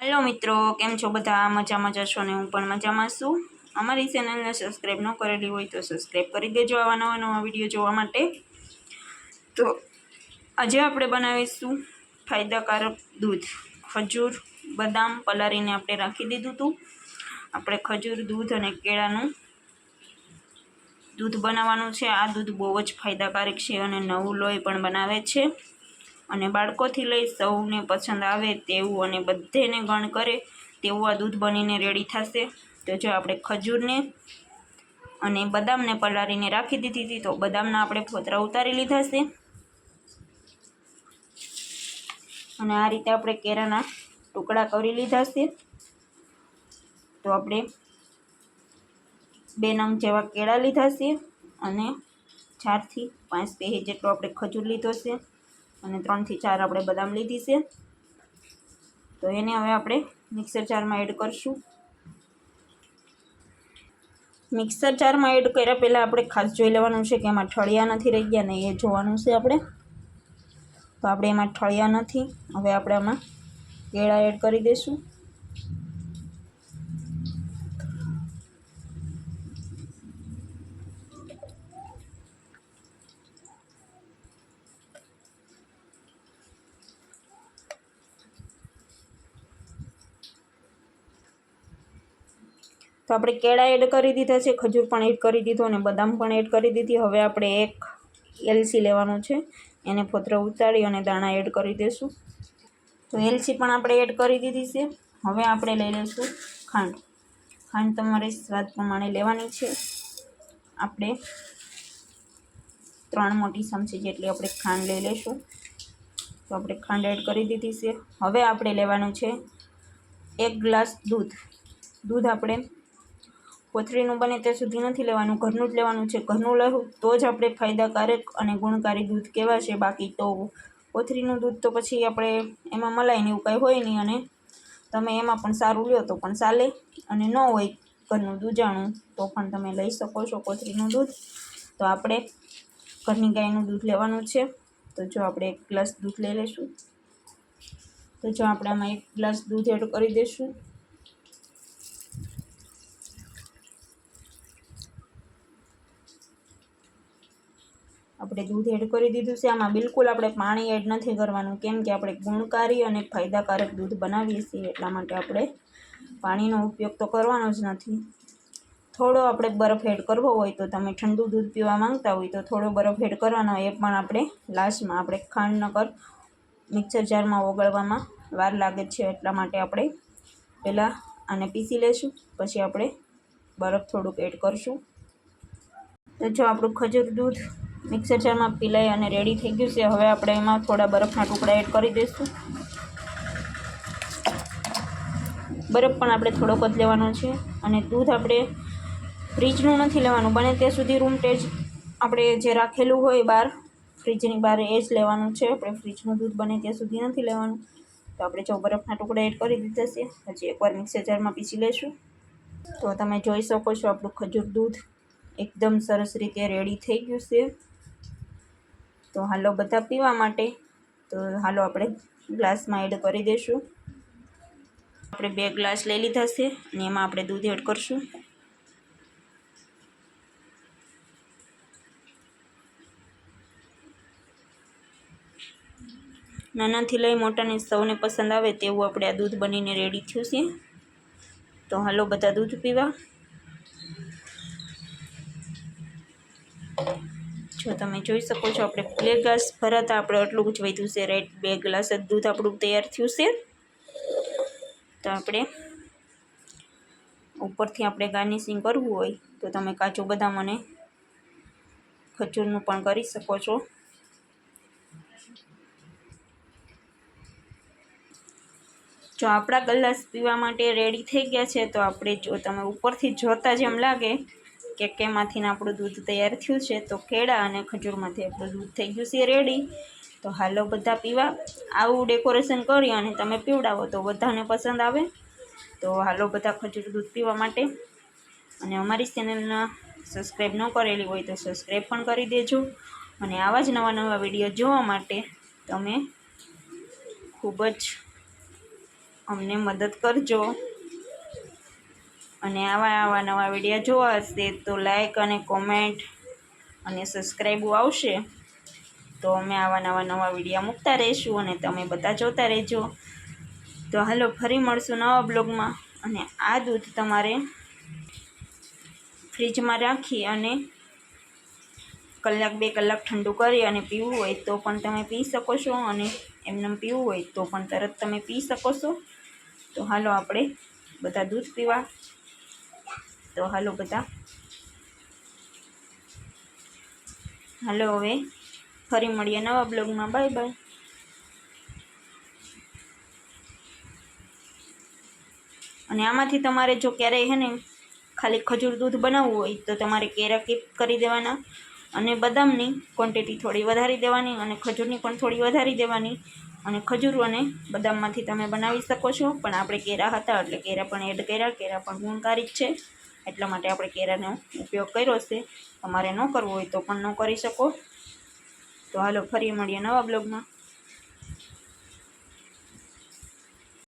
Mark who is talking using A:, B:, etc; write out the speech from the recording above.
A: Hello મિત્રો, કેમ છો બધા? મજામાં જશો ને હું પણ મજામાં છું. અમારી ચેનલને સબસ્ક્રાઈબ ન કરેલી હોય તો સબસ્ક્રાઈબ કરી દેજો આવા નવા નવા વીડિયો જોવા માટે. તો આજે આપણે બનાવીશું ફાયદાકારક દૂધ, ખજૂર, બદામ પલાળીને આપણે રાખી દીધું હતું. આપણે ખજૂર, દૂધ અને કેળાનું દૂધ બનાવવાનું છે. આ દૂધ બહુ જ ફાયદાકારક છે અને નવું લોહી પણ બનાવે છે. અને બાળકોથી લઈ સૌને પસંદ આવે તેવું અને બધેને ગણ કરે તેવું આ દૂધ બનીને રેડી થશે. તો જો આપણે ખજૂરને અને બદામને પલાળીને રાખી દીધી હતી, તો બદામના આપણે ફોતરા ઉતારી લીધા છે. અને આ રીતે આપણે કેળાના ટુકડા કરી લીધા છે. તો આપણે બે નંગ જેવા કેળા લીધા છે અને ચારથી પાંચ પેહી જેટલો આપણે ખજૂર લીધો છે. અને ત્રણથી ચાર આપણે બદામ લીધી છે. તો એને હવે આપણે મિક્સર જારમાં એડ કરશું. મિક્સર જારમાં એડ કર્યા પહેલાં આપણે ખાસ જોઈ લેવાનું છે કે એમાં ઠળિયા નથી રહી ગયા ને એ જોવાનું છે આપણે. તો આપણે એમાં ઠળિયા નથી. હવે આપણે આમાં કેળા એડ કરી દઈશું. તો આપણે કેળા એડ કરી દીધા છે, ખજૂર પણ એડ કરી દીધો અને બદામ પણ એડ કરી દીધી. હવે આપણે એક એલસી લેવાનું છે, એને ફોતરો ઉતારી અને દાણા એડ કરી દઈશું તો એલસી પણ આપણે એડ કરી દીધી છે. હવે આપણે લઈ લઈશું ખાંડ. ખાંડ તમારે સ્વાદ પ્રમાણે લેવાની છે. આપણે ત્રણ મોટી ચમચી જેટલી આપણે ખાંડ લઈ લઈશું. તો આપણે ખાંડ એડ કરી દીધી છે. હવે આપણે લેવાનું છે એક ગ્લાસ દૂધ. દૂધ આપણે કોથળીનું બને ત્યાં સુધી નથી લેવાનું, ઘરનું જ લેવાનું છે. ઘરનું લેવું તો જ આપણે ફાયદાકારક અને ગુણકારી દૂધ કહેવાશે. બાકી તો કોથળીનું દૂધ તો પછી આપણે એમાં મલાઈને એવું કાંઈ હોય નહીં અને તમે એમાં પણ સારું લ્યો તો પણ ચાલે. અને ન હોય ઘરનું દૂધાણું તો પણ તમે લઈ શકો છો કોથળીનું દૂધ. તો આપણે ઘરની ગાયનું દૂધ લેવાનું છે. તો જો આપણે એક ગ્લાસ દૂધ લઈ લઈશું. તો જો આપણે આમાં એક ગ્લાસ દૂધ એડ કરી દઈશું. આપણે દૂધ એડ કરી દીધું છે. આમાં બિલકુલ આપણે પાણી એડ નથી કરવાનું. કેમ કે આપણે ગુણકારી અને ફાયદાકારક દૂધ બનાવીએ છીએ. એટલા માટે આપણે પાણીનો ઉપયોગ તો કરવાનો જ નથી. થોડો આપણે બરફ એડ કરવો હોય તો તમે ઠંડુ દૂધ પીવા માંગતા હોય તો થોડો બરફ એડ કરવાનો. એ પણ આપણે લાસ્ટમાં આપણે ખાંડ ન મિક્સર જારમાં ઓગળવામાં વાર લાગે છે. એટલા માટે આપણે પહેલાં આને પીસી લઈશું પછી આપણે બરફ થોડુંક એડ કરશું. તો જો આપણું ખજૂર દૂધ મિક્સર જારમાં પીલાઈ અને રેડી થઈ ગયું છે. હવે આપણે એમાં થોડા બરફના ટુકડા એડ કરી દઈશું. બરફ પણ આપણે થોડોક જ લેવાનો છે અને દૂધ આપણે ફ્રીજનું નથી લેવાનું. બને ત્યાં સુધી રૂમ ટેજ આપણે જે રાખેલું હોય બહાર, ફ્રીજની બહાર એ જ લેવાનું છે. આપણે ફ્રીજનું દૂધ બને ત્યાં સુધી નથી લેવાનું. તો આપણે જો બરફના ટુકડા એડ કરી દીધા છે, હજી એકવાર મિક્સર જારમાં પીસી લઈશું. તો તમે જોઈ શકો છો આપણું ખજૂર દૂધ એકદમ સરસ રીતે રેડી થઈ ગયું છે. તો હાલો બધા પીવા માટે. તો હાલો આપણે ગ્લાસમાં એડ કરી દઈશું. આપણે બે ગ્લાસ લઈ લીધા છે અને એમાં આપણે દૂધ એડ કરશું. નાનાથી લઈ મોટાને સૌને પસંદ આવે તેવું આપણે આ દૂધ બનીને રેડી થયું છે. તો હાલો બધા દૂધ પીવા. જો તમે જોઈ શકો છો, આપણે બે ગ્લાસ ભરાતા આપણે આટલું જ વધ્યું છે રાઈટ બે ગ્લાસ જ દૂધ આપણું તૈયાર થયું છે. તો આપણે ઉપરથી આપણે ગાર્નિશિંગ કરવું હોય, તો તમે કાચું બદામ અને ખજૂરનું પણ કરી શકો છો. જો આપણા ગ્લાસ પીવા માટે રેડી થઈ ગયા છે, તો આપણે જો તમે ઉપરથી જોતા જ એમ લાગે કે કેમાંથી આપણું દૂધ તૈયાર થયું છે, તો કેળા અને ખજૂરમાંથી આપણું દૂધ થઈ ગયું છે રેડી તો હાલો બધા પીવા. આવું ડેકોરેશન કરી અને તમે પીવડાવો તો બધાને પસંદ આવે. તો હાલો બધા ખજૂર દૂધ પીવા માટે. અને અમારી ચેનલના સબસ્ક્રાઈબ ન કરેલી હોય તો સબસ્ક્રાઈબ પણ કરી દેજો. અને આવા જ નવા નવા વીડિયો જોવા માટે તમે ખૂબ જ અમને મદદ કરજો. અને આવા આવા નવા વીડિયો જોવા હશે તો લાઈક અને કોમેન્ટ અને સબસ્ક્રાઈબ આવશે. તો અમે આવા નવા નવા વીડિયો મૂકતા રહીશું અને તમે બધા જોતા રહેજો. તો હાલો, ફરી મળશું નવા બ્લોગમાં. અને આ દૂધ તમારે ફ્રીજમાં રાખી અને કલાક બે કલાક ઠંડુ કરી અને પીવું હોય તો પણ તમે પી શકો છો અને એમને પીવું હોય તો પણ તરત તમે પી શકો છો. તો હાલો, આપણે બધા દૂધ પીવા તો હાલો બધા. હાલો હવે, ફરી મળીએ નવા બ્લોગમાં. Bye bye. અને આમાંથી તમારે જો ક્યારેય હે ને ખાલી ખજૂર દૂધ બનાવવું હોય તો તમારે કેરા કીપ કરી દેવાના અને બદામની ક્વોન્ટિટી થોડી વધારી દેવાની અને ખજૂરની પણ થોડી વધારી દેવાની અને ખજૂર અને બદામમાંથી તમે બનાવી શકો છો. પણ આપણે કેરા હતા એટલે કેરા પણ એડ કર્યા, કેરા પણ ગુણકારી જ છે. એટલા માટે આપણે કેરાનો ઉપયોગ કર્યો છે. તમારે ન કરવો હોય તો પણ ન કરી શકો. તો હાલો, ફરી મળીએ નવા બ્લોગમાં.